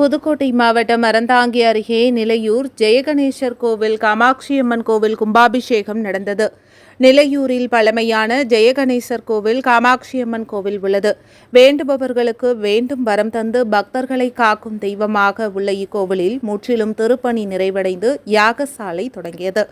புதுக்கோட்டை மாவட்டம் அறந்தாங்கி அருகே நிலையூர் ஜெயகணேசர் கோவில் காமாட்சியம்மன் கோவில் கும்பாபிஷேகம் நடந்தது. நிலையூரில் பழமையான ஜெயகணேசர் கோவில் காமாட்சியம்மன் கோவில் உள்ளது. வேண்டுபவர்களுக்கு வேண்டும் வரம் தந்து பக்தர்களை காக்கும் தெய்வமாக உள்ள இக்கோவிலில் முற்றிலும் திருப்பணி நிறைவடைந்து யாகசாலை தொடங்கியது.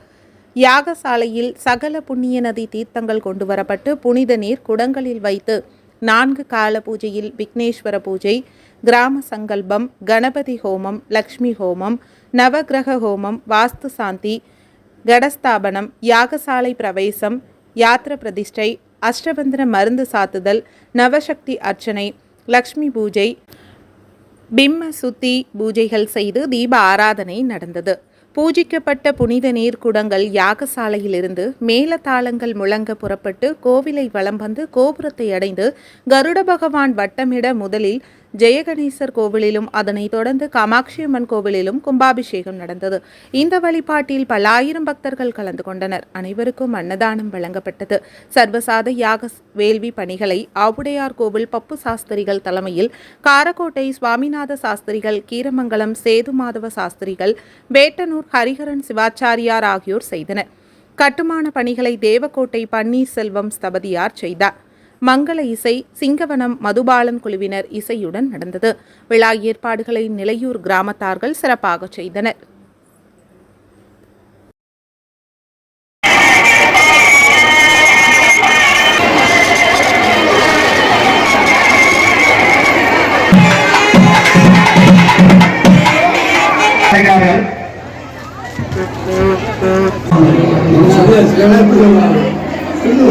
யாகசாலையில் சகல புண்ணிய நதி தீர்த்தங்கள் கொண்டுவரப்பட்டு புனித நீர் குடங்களில் வைத்து நான்கு கால பூஜையில் விக்னேஸ்வர பூஜை கிராம சங்கல்பம் கணபதி ஹோமம் லக்ஷ்மி ஹோமம் நவக்கிரக ஹோமம் வாஸ்து சாந்தி கடஸ்தாபனம் யாகசாலை பிரவேசம் யாத்திர பிரதிஷ்டை அஷ்டபந்திர மருந்து சாத்துதல் நவசக்தி அர்ச்சனை லக்ஷ்மி பூஜை பிம்ம சுத்தி பூஜைகள் செய்து தீப ஆராதனை நடந்தது. பூஜிக்கப்பட்ட புனித நீர் குடங்கள் யாகசாலையிலிருந்து மேலதாளங்கள் முழங்க புறப்பட்டு கோவிலை வலம் வந்து கோபுரத்தை அடைந்து கருட பகவான் வட்டமிட முதலில் ஜெயகணேசர் கோவிலிலும் அதனைத் தொடர்ந்து காமாட்சி அம்மன் கோவிலிலும் கும்பாபிஷேகம் நடந்தது. இந்த வழிபாட்டில் பல்லாயிரம் பக்தர்கள் கலந்து கொண்டனர். அனைவருக்கும் அன்னதானம் வழங்கப்பட்டது. சர்வசாத யாக வேள்வி பணிகளை ஆவுடையார் கோவில் பப்பு சாஸ்திரிகள் தலைமையில் காரக்கோட்டை சுவாமிநாத சாஸ்திரிகள் கீரமங்கலம் சேது மாதவ சாஸ்திரிகள் வேட்டனூர் ஹரிஹரன் சிவாச்சாரியார் ஆகியோர் செய்தனர். கட்டுமான பணிகளை தேவக்கோட்டை பன்னீர்செல்வம் ஸ்தபதியார் செய்தார். மங்கள இசை சிங்கவனம் மதுபாலன் குழுவினர் இசையுடன் நடந்தது விழா ஏற்பாடுகளை நிலையூர் கிராமத்தார்கள் சிறப்பாக செய்தனர் Gracias. Thank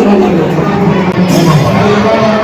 you.